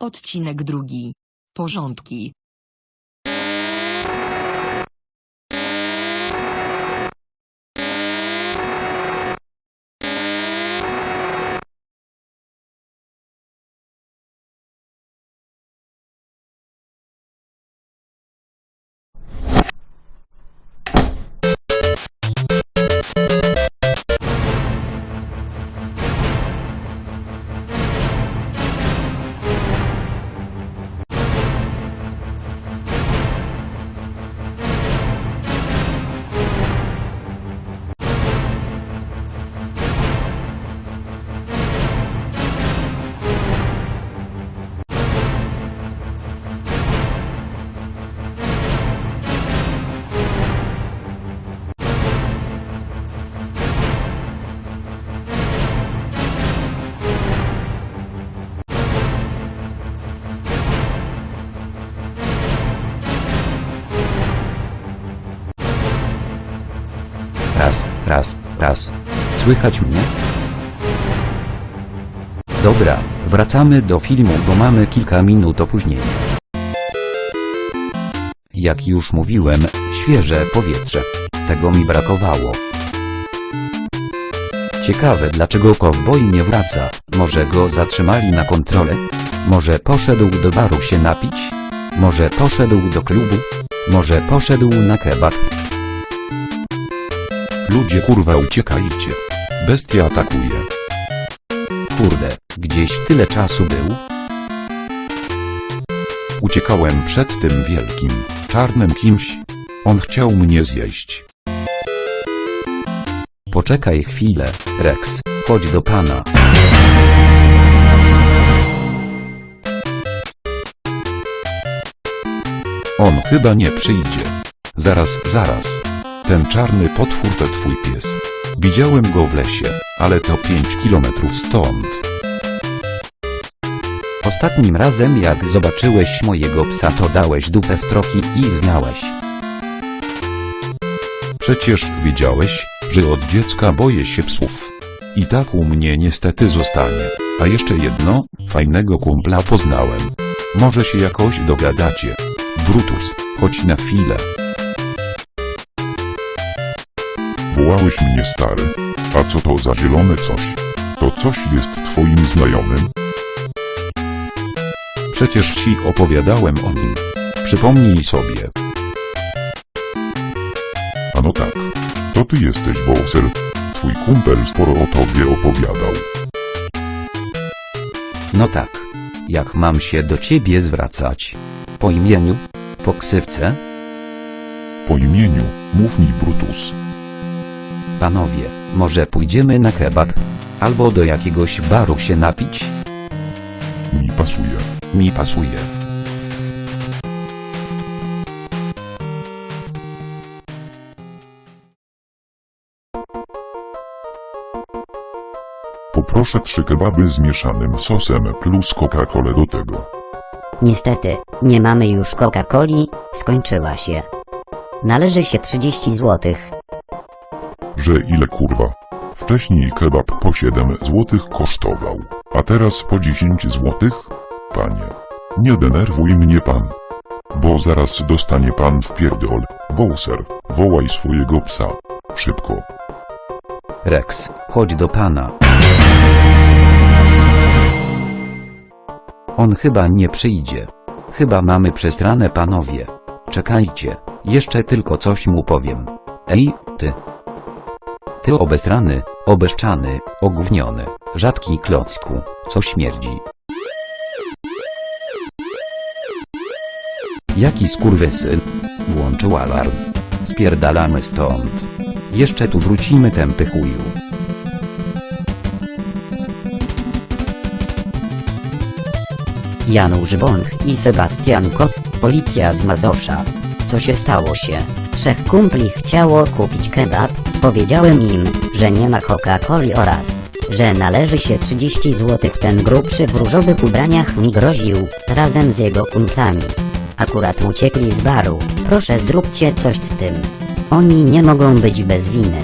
Odcinek drugi. Porządki. Raz, raz. Słychać mnie? Dobra, wracamy do filmu, bo mamy kilka minut opóźnienia. Jak już mówiłem, świeże powietrze. Tego mi brakowało. Ciekawe dlaczego kowboj nie wraca. Może go zatrzymali na kontrolę? Może poszedł do baru się napić? Może poszedł do klubu? Może poszedł na kebab? Ludzie kurwa uciekajcie. Bestia atakuje. Kurde, gdzieś tyle czasu był? Uciekałem przed tym wielkim, czarnym kimś. On chciał mnie zjeść. Poczekaj chwilę, Rex, chodź do pana. On chyba nie przyjdzie. Zaraz, zaraz. Ten czarny potwór to twój pies. Widziałem go w lesie, ale to 5 kilometrów stąd. Ostatnim razem jak zobaczyłeś mojego psa to dałeś dupę w troki i zwiałeś. Przecież wiedziałeś, że od dziecka boję się psów. I tak u mnie niestety zostanie. A jeszcze jedno, fajnego kumpla poznałem. Może się jakoś dogadacie. Brutus, chodź na chwilę. Wołałeś mnie stary. A co to za zielone coś? To coś jest twoim znajomym? Przecież ci opowiadałem o nim. Przypomnij sobie. A no tak. To ty jesteś Bowser. Twój kumpel sporo o tobie opowiadał. No tak. Jak mam się do ciebie zwracać? Po imieniu? Po ksywce? Po imieniu, mów mi Brutus. Panowie, może pójdziemy na kebab? Albo do jakiegoś baru się napić? Mi pasuje. Mi pasuje. Poproszę trzy kebaby z mieszanym sosem plus Coca-Colę do tego. Niestety, nie mamy już Coca-Coli, skończyła się. Należy się 30 zł. Że ile kurwa? Wcześniej kebab po 7 złotych kosztował, a teraz po 10 złotych? Panie, nie denerwuj mnie pan. Bo zaraz dostanie pan w pierdol. Bowser, wołaj swojego psa. Szybko. Rex, chodź do pana. On chyba nie przyjdzie. Chyba mamy przestranę panowie. Czekajcie, jeszcze tylko coś mu powiem. Ej, ty. Ty obestrany, obeszczany, ogówniony, rzadki klocku, co śmierdzi. Jaki skurwysyn? Włączył alarm. Spierdalamy stąd. Jeszcze tu wrócimy tępy chuju. Janusz Bąk i Sebastian Kot, policja z Mazowsza. Co się stało się? Trzech kumpli chciało kupić kebab, powiedziałem im, że nie ma Coca-Coli oraz, że należy się 30 zł. Ten grubszy w różowych ubraniach mi groził, razem z jego kumplami. Akurat uciekli z baru, proszę zróbcie coś z tym. Oni nie mogą być bez winy.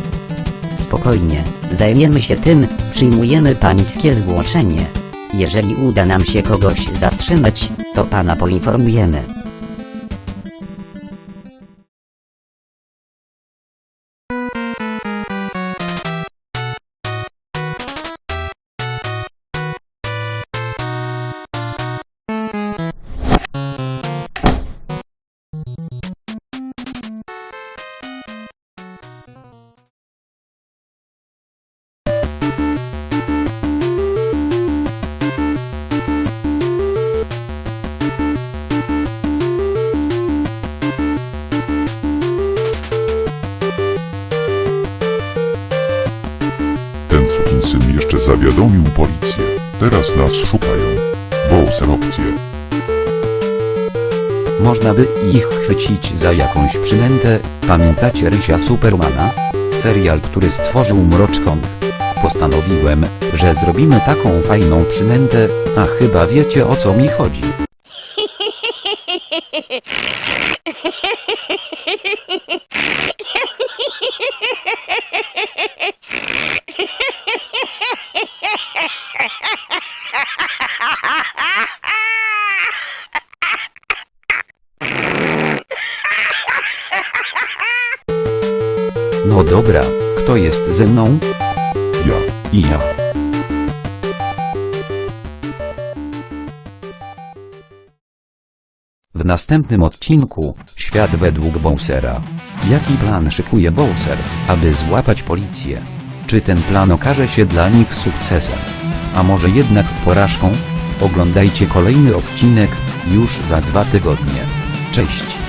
Spokojnie, zajmiemy się tym, przyjmujemy pańskie zgłoszenie. Jeżeli uda nam się kogoś zatrzymać, to pana poinformujemy. Sukinsyn jeszcze zawiadomił policję. Teraz nas szukają. Bowser opcje. Można by ich chwycić za jakąś przynętę, pamiętacie Rysia Supermana? Serial, który stworzył Mroczkąt. Postanowiłem, że zrobimy taką fajną przynętę, a chyba wiecie o co mi chodzi. No dobra, kto jest ze mną? Ja. I ja. W następnym odcinku, świat według Bowsera. Jaki plan szykuje Bowser, aby złapać policję? Czy ten plan okaże się dla nich sukcesem? A może jednak porażką? Oglądajcie kolejny odcinek, już za dwa tygodnie. Cześć!